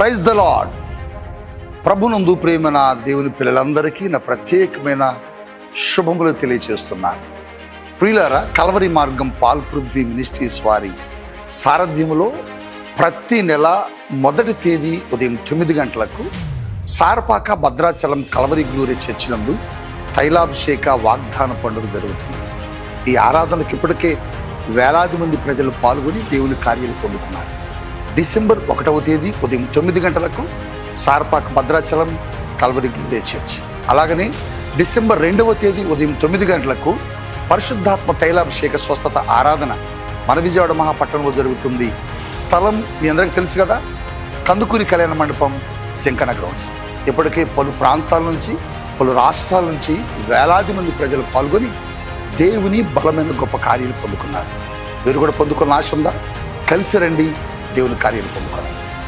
Praise the lord ప్రభునందు ప్రేమన దేవుని పిల్లలందరికీ నా ప్రత్యేకమైన శుభములు తెలియచేస్తున్నాను. ప్రియులారా కలవరి మార్గం పాల్ పృథ్వీ మినిస్ట్రీస్ వారి సారథ్యములో ప్రతి నెల మొదటి తేదీ ఉదయం తొమ్మిది గంటలకు సారపాక భద్రాచలం కలవరి గ్లూరి చర్చినందు తైలాభిషేక వాగ్దాన పండుగ జరుగుతుంది. ఈ ఆరాధనకు ఇప్పటికే వేలాది మంది ప్రజలు పాల్గొని దేవుని కార్యాలు పొందుకున్నారు. డిసెంబర్ ఒకటవ తేదీ ఉదయం తొమ్మిది గంటలకు Sarapaka Bhadrachalam Calvary Gloria church. అలాగనే డిసెంబర్ రెండవ తేదీ ఉదయం తొమ్మిది గంటలకు పరిశుద్ధాత్మ తైలాభిషేక స్వస్థత ఆరాధన మన విజయవాడ మహాపట్టణంలో జరుగుతుంది. స్థలం మీ అందరికీ తెలుసు కదా? కందుకూరి కళ్యాణ మండపం చెంకన గ్రౌండ్స్. ఇప్పటికే పలు ప్రాంతాల నుంచి పలు రాష్ట్రాల నుంచి వేలాది మంది ప్రజలు పాల్గొని దేవుని బలమైన గొప్ప కార్యాలు పొందుకున్నారు. మీరు కూడా పొందుకున్న ఆశ ఉందా? కలిసి రండి. దేవుని కార్యాలు పొందుకోవాలి.